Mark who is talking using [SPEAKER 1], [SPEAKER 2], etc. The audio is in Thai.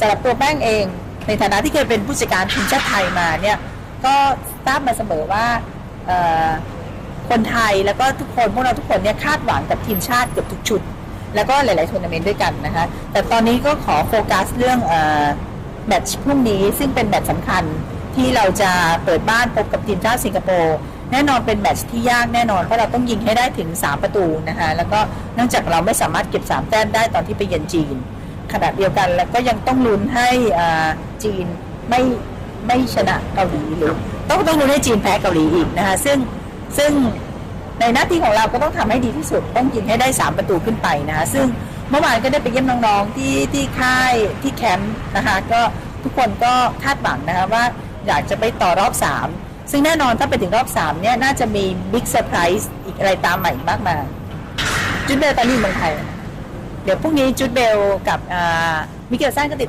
[SPEAKER 1] สำหรับตัวแป้งเอง ในฐานะที่เคยเป็นผู้จัดการทีมชาติไทยมาเนี่ยก็ทราบมาเสมอว่าคนไทยแล้วก็ทุกคนพวกเราทุกคนเนี่ยคาดหวังกับทีมชาติเกือบทุกชุด แล้วก็หลาย ๆทัวร์นาเมนต์ด้วยกันนะคะแต่ตอนนี้ก็ขอโฟกัสเรื่องอแมตช์พรุ่งนี้ซึ่งเป็นแมตช์สำคัญที่เราจะเปิดบ้านพบกับทีมชาติสิงคโปร์แน่นอนเป็นแมตช์ที่ยากแน่นอนเพราะเราต้องยิงให้ได้ถึง 3 ประตูนะคะแล้วก็เนื่องจากเราไม่สามารถเก็บ 3 แต้มได้ตอนที่ไปเยือนจีน ขณะเดียวกัน แล้วก็ยังต้องลุ้นให้อ่าจีนไม่ไม่ชนะเกาหลีหรือต้องต้องลุ้นให้จีนแพ้เกาหลีอีกนะคะซึ่งซึ่งในหน้าที่ของเราก็ต้องทำให้ดีที่สุด ต้องยิงให้ได้ 3 ประตูขึ้นไปนะคะซึ่งเมื่อวานก็ได้ไปเยี่ยมน้องๆที่ที่ค่ายที่แคมป์นะคะก็ทุกคนก็คาดหวังนะคะว่าอยากจะไปต่อรอบ 3 ซึ่งแน่นอนถ้าไปถึงรอบ 3 เนี่ย น่าจะมีบิ๊กเซอร์ไพรส์อีกอะไรตามใหม่มากมายจุดเบลตอนนี้อยู่เมืองไทยเดี๋ยวพรุ่งนี้จุดเบลกับมิเกลซันก็ติด